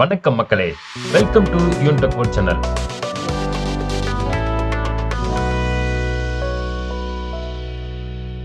வணக்கம் மக்களே. Welcome to Yoon world channel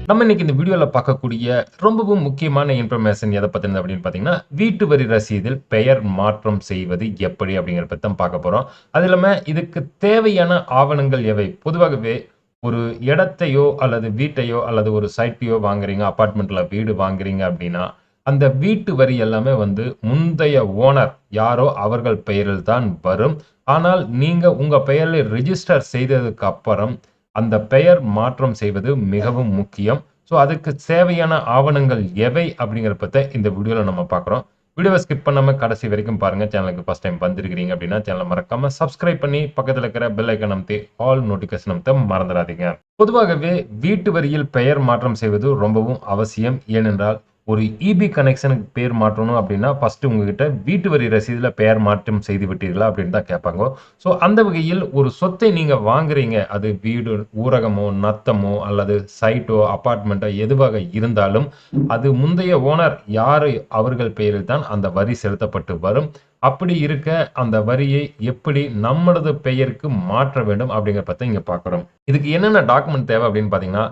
நம்ம இன்னைக்கு இந்த வீடியோவில் பார்க்கக்கூடிய ரொம்பவும் முக்கியமான இன்ஃபர்மேஷன் எதை பற்றினது அப்படின்னு பார்த்தீங்கன்னா வீட்டு வரி ரசீதில் பெயர் மாற்றம் செய்வது எப்படி அப்படிங்கிற பற்றி தான் பார்க்க போகிறோம் அது இல்லாமல் இதுக்கு தேவையான ஆவணங்கள் எவை? பொதுவாகவே ஒரு இடத்தையோ அல்லது வீட்டையோ அல்லது ஒரு சைட்டையோ வாங்குறீங்க அப்பார்ட்மெண்ட்டில் வீடு வாங்குறீங்க அப்படின்னா அந்த வீட்டு வரி எல்லாமே வந்து முந்தைய ஓனர் யாரோ அவர்கள் பெயரில் தான் வரும். ஆனால் நீங்கள் உங்கள் பெயரில் ரிஜிஸ்டர் செய்ததுக்கு அப்புறம் அந்த பெயர் மாற்றம் செய்வது மிகவும் முக்கியம். ஸோ அதுக்கு தேவையான ஆவணங்கள் எவை அப்படிங்கிற பற்றி இந்த வீடியோவில் நம்ம பார்க்குறோம். வீடியோவை ஸ்கிப் பண்ணாமல் கடைசி வரைக்கும் பாருங்க. சேனலுக்கு ஃபஸ்ட் டைம் வந்திருக்கிறீங்க அப்படின்னா சேனலை மறக்காமல் சப்ஸ்கிரைப் பண்ணி பக்கத்தில் இருக்கிற பெல் ஐக்கன் அமைத்து ஆல் நோட்டிஃபிகேஷன் அமைத்த மறந்துடாதீங்க. பொதுவாகவே வீட்டு வரியில் பெயர் மாற்றம் செய்வது ரொம்பவும் அவசியம். ஏனென்றால் ஒரு இபி கனெக்ஷனுக்கு பேர் மாற்றணும் அப்படின்னா ஃபர்ஸ்ட் உங்ககிட்ட வீட்டு வரி ரசீதில் பெயர் மாற்றம் செய்து விட்டீர்களா அப்படின்னு தான் கேட்பாங்க. ஸோ அந்த வகையில் ஒரு சொத்தை நீங்கள் வாங்குறீங்க. அது வீடு ஊரகமோ நத்தமோ அல்லது சைட்டோ அப்பார்ட்மெண்ட்டோ எதுவாக இருந்தாலும் அது முந்தைய ஓனர் யார் அவர்கள் பெயரில் தான் அந்த வரி செலுத்தப்பட்டு வரும். அப்படி இருக்க அந்த வரியை எப்படி நம்மளது பெயருக்கு மாற்ற வேண்டும் அப்படிங்கிற பற்றி இங்கே பார்க்குறோம். இதுக்கு என்னென்ன டாக்குமெண்ட் தேவை அப்படின்னு பார்த்தீங்கன்னா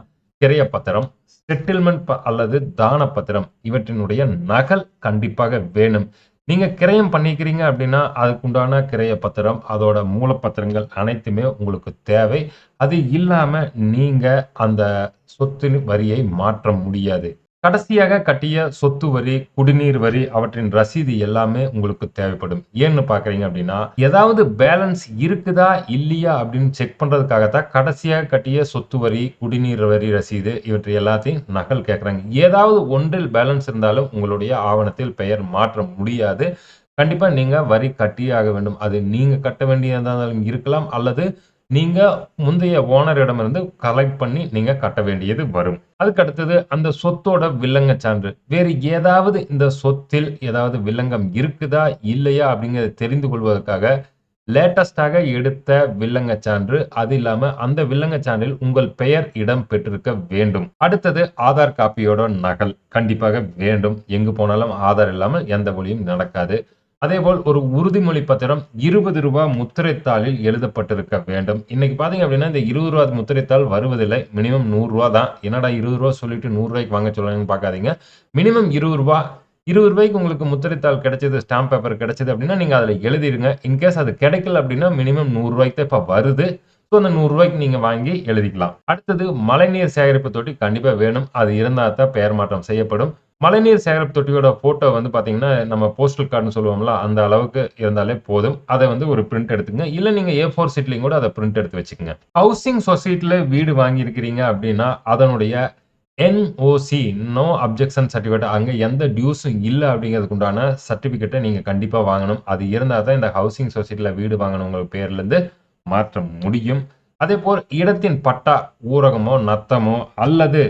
கிரைய பத்திரம் செட்டில்மெண்ட் அல்லது தான பத்திரம் இவற்றினுடைய நகல் கண்டிப்பாக வேணும். நீங்க கிரயம் பண்ணிக்கிறீங்க அப்படின்னா அதுக்குண்டான கிரைய பத்திரம் அதோட மூலப்பத்திரங்கள் அனைத்துமே உங்களுக்கு தேவை. அது இல்லாம நீங்க அந்த சொத்து வரியை மாற்ற முடியாது. கடைசியாக கட்டிய சொத்து வரி குடிநீர் வரி அவற்றின் ரசீது எல்லாமே உங்களுக்கு தேவைப்படும். ஏன்னு பாக்குறீங்க அப்படின்னா ஏதாவது பேலன்ஸ் இருக்குதா இல்லையா அப்படின்னு செக் பண்றதுக்காகத்தான் கடைசியாக கட்டிய சொத்து வரி குடிநீர் வரி ரசீது இவற்றை எல்லாத்தையும் நகல் கேட்கறாங்க. ஏதாவது ஒன்றில் பேலன்ஸ் இருந்தாலும் உங்களுடைய ஆவணத்தில் பெயர் மாற்ற முடியாது. கண்டிப்பா நீங்க வரி கட்டியே ஆக வேண்டும். அது நீங்க கட்ட வேண்டியதாலும் இருக்கலாம் அல்லது நீங்கள் முந்தைய ஓனரிடமிருந்து கலெக்ட் பண்ணி நீங்கள் கட்ட வேண்டியது வரும். அதுக்கு அடுத்தது அந்த சொத்தோட வில்லங்க சான்று. வேறு ஏதாவது இந்த சொத்தில் ஏதாவது வில்லங்கம் இருக்குதா இல்லையா அப்படிங்கிறத தெரிந்து கொள்வதற்காக லேட்டஸ்டாக எடுத்த வில்லங்க சான்று. அது இல்லாம அந்த வில்லங்க சான்றில் உங்கள் பெயர் இடம் பெற்றிருக்க வேண்டும். அடுத்தது ஆதார் காப்பியோட நகல். கண்டிப்பாக வேண்டும். எங்கு போனாலும் ஆதார் இல்லாமல் எந்த வழியும் நடக்காது. அதேபோல் ஒரு உறுதிமொழி பத்திரம் இருபது ரூபாய் முத்திரைத்தாளில் எழுதப்பட்டிருக்க வேண்டும். இன்னைக்கு பாத்தீங்க அப்படின்னா இந்த இருபது ரூபா முத்திரைத்தாள் வருவதில்லை. மினிமம் நூறுரூவா தான். என்னடா இருபது ரூபா சொல்லிட்டு நூறுரூவாய்க்கு வாங்க சொல்லணும்னு பார்க்காதீங்க மினிமம் இருபது ரூபா இருபது ரூபாய்க்கு உங்களுக்கு முத்திரைத்தாள் கிடைச்சது ஸ்டாம்ப் பேப்பர் கிடைச்சது அப்படின்னா நீங்க அதில் எழுதிடுங்க இன்கேஸ் அது கிடைக்கல அப்படின்னா மினிமம் நூறுரூவாய்க்கு தான் இப்போ வருது. ஸோ அந்த நூறு ரூபாய்க்கு நீங்க வாங்கி எழுதிக்கலாம். அடுத்தது மழைநீர் சேகரிப்பு தொட்டி கண்டிப்பாக வேணும். அது இருந்தால் தான் பெயர் மாற்றம் செய்யப்படும். மழைநீர் சேகரிப்பு தொட்டியோட ஃபோட்டோ வந்து பார்த்தீங்கன்னா நம்ம போஸ்டல் கார்டுன்னு சொல்லுவோம்ல அந்த அளவுக்கு இருந்தாலே போதும். அதை வந்து ஒரு பிரிண்ட் எடுத்துங்க இல்லை நீங்கள் ஏ ஃபோர் சீட்லையும் கூட அதை பிரிண்ட் எடுத்து வச்சுக்கோங்க. ஹவுசிங் சொசைட்டியில் வீடு வாங்கியிருக்கிறீங்க அப்படின்னா அதனுடைய என்ஓசி நோ அப்ஜெக்ஷன் சர்டிஃபிகேட் அங்கே எந்த டியூஸும் இல்லை அப்படிங்கிறதுக்கு உண்டான சர்டிஃபிகேட்டை நீங்கள் கண்டிப்பாக வாங்கணும். அது இருந்தால் தான் இந்த ஹவுசிங் சொசைட்டியில் வீடு வாங்கணுங்க பேர்லேருந்து மாற்ற முடியும். அதே போல் இடத்தின் பட்டா ஊரகமோ நத்தமோ அல்லது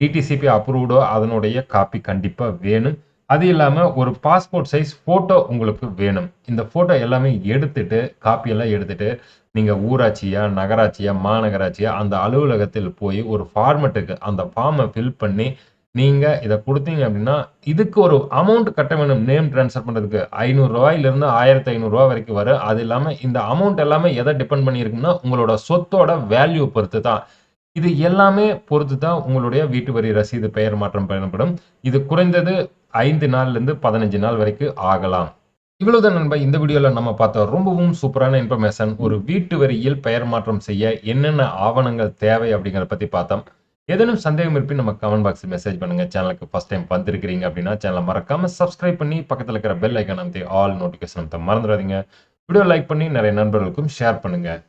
டிடிசிபி அப்ரூவ்டோ அதனுடைய காப்பி கண்டிப்பாக வேணும். அது இல்லாமல் ஒரு பாஸ்போர்ட் சைஸ் ஃபோட்டோ உங்களுக்கு வேணும். இந்த ஃபோட்டோ எல்லாமே எடுத்துட்டு காப்பியெல்லாம் எடுத்துட்டு நீங்கள் ஊராட்சியா நகராட்சியா மாநகராட்சியா அந்த அலுவலகத்தில் போய் ஒரு ஃபார்மெட்டுக்கு அந்த ஃபார்மை ஃபில் பண்ணி நீங்கள் இதை கொடுத்தீங்க அப்படின்னா இதுக்கு ஒரு அமௌண்ட் கட்ட வேணும். நேம் ட்ரான்ஸ்ஃபர் பண்ணுறதுக்கு ஐநூறுரூவாயிலிருந்து ஆயிரத்தி ஐநூறுரூவா வரைக்கும் வரும். அது இல்லாமல் இந்த அமௌண்ட் எல்லாமே எதை டிபெண்ட் பண்ணியிருக்குன்னா உங்களோட சொத்தோட வேல்யூ பொறுத்து தான் இது எல்லாமே பொறுத்து தான் உங்களுடைய வீட்டு வரி ரசீது பெயர் மாற்றம் பயணப்படும். இது குறைந்தது ஐந்து நாள்லேருந்து பதினஞ்சு நாள் வரைக்கும் ஆகலாம். இவ்வளவுதான் நண்பா இந்த வீடியோவில் நம்ம பார்த்த ரொம்பவும் சூப்பரான இன்ஃபர்மேஷன் ஒரு வீட்டு வரியில் பெயர் மாற்றம் செய்ய என்னென்ன ஆவணங்கள் தேவை அப்படிங்கிறத பற்றி பார்த்தோம். ஏதேனும் சந்தேகம் இருப்பின் நம்ம கமெண்ட் பாக்ஸில் மெசேஜ் பண்ணுங்க. சேனலுக்கு ஃபர்ஸ்ட் டைம் வந்திருக்கிறீங்க அப்படின்னா சேனலை மறக்காம சப்ஸ்கிரைப் பண்ணி பக்கத்தில் இருக்கிற பெல் ஐக்கான் அமைத்து ஆல் நோட்டிஃபிகேஷன் மறந்துடாதீங்க. வீடியோ லைக் பண்ணி நிறைய நண்பர்களுக்கும் ஷேர் பண்ணுங்கள்